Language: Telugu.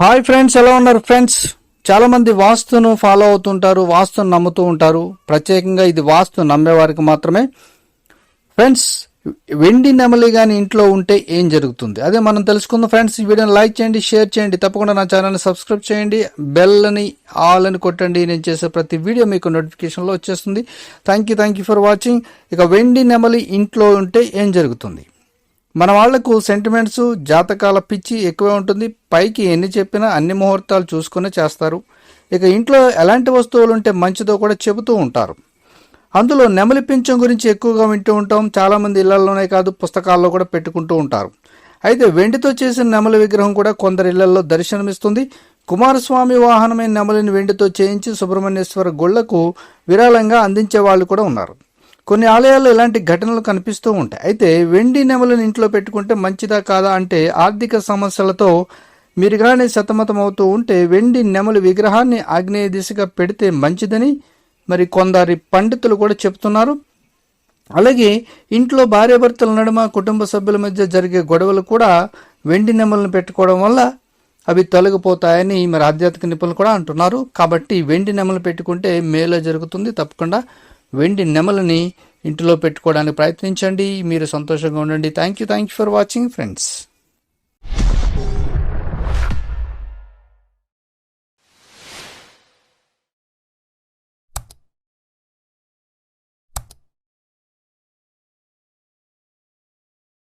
హాయ్ ఫ్రెండ్స్ ఎలా ఉన్నారు ఫ్రెండ్స్ చాలా మంది వాస్తును ఫాలో అవుతుంటారు వాస్తును నమ్ముతూ ఉంటారు. ప్రత్యేకంగా ఇది వాస్తు నమ్మేవారికి మాత్రమే. ఫ్రెండ్స్ వెండి నెమలి కానీ ఇంట్లో ఉంటే ఏం జరుగుతుంది? అదే మనం తెలుసుకుందాం ఫ్రెండ్స్ ఈ వీడియోని లైక్ చేయండి షేర్ చేయండి తప్పకుండా నా ఛానల్ని సబ్స్క్రైబ్ చేయండి బెల్లని ఆల్ అని కొట్టండి నేను చేసే ప్రతి వీడియో మీకు నోటిఫికేషన్లో వచ్చేస్తుంది. Thank you thank you for watching ఇక వెండి నెమలి ఇంట్లో ఉంటే ఏం జరుగుతుంది? మన వాళ్ళకు సెంటిమెంట్స్ జాతకాల పిచ్చి ఎక్కువే ఉంటుంది. పైకి ఎన్ని చెప్పినా అన్ని ముహూర్తాలు చూసుకునే చేస్తారు. ఇక ఇంట్లో ఎలాంటి వస్తువులు ఉంటే మంచిదో కూడా చెబుతూ ఉంటారు. అందులో నెమలి పింఛం గురించి ఎక్కువగా వింటూ ఉంటాం. చాలామంది ఇళ్ళలోనే కాదు పుస్తకాల్లో కూడా పెట్టుకుంటూ ఉంటారు. అయితే వెండితో చేసిన నెమలి విగ్రహం కూడా కొందరి ఇళ్ళలో దర్శనమిస్తుంది. కుమారస్వామి వాహనమైన నెమలిని వెండితో చేయించి సుబ్రహ్మణ్యేశ్వర గుళ్ళకు విరాళంగా అందించే వాళ్ళు కూడా ఉన్నారు. కొన్ని ఆలయాల్లో ఇలాంటి ఘటనలు కనిపిస్తూ ఉంటాయి. అయితే వెండి నెమలను ఇంట్లో పెట్టుకుంటే మంచిదా కాదా అంటే ఆర్థిక సమస్యలతో మీరుగానే సతమతం అవుతూ ఉంటే వెండి నెమలి విగ్రహాన్ని ఆగ్నేయ దిశగా పెడితే మంచిదని మరి కొందరి పండితులు కూడా చెప్తున్నారు. అలాగే ఇంట్లో భార్యాభర్తల నడుమ కుటుంబ సభ్యుల మధ్య జరిగే గొడవలు కూడా వెండి నెమలను పెట్టుకోవడం వల్ల అవి తొలగిపోతాయని మరి ఆధ్యాత్మిక నిపుణులు కూడా అంటున్నారు. కాబట్టి వెండి నెమలు పెట్టుకుంటే మేలో జరుగుతుంది. తప్పకుండా వెండి నెమలని ఇంటిలో పెట్టుకోవడానికి ప్రయత్నించండి. మీరు సంతోషంగా ఉండండి. Thank you thank you for watching friends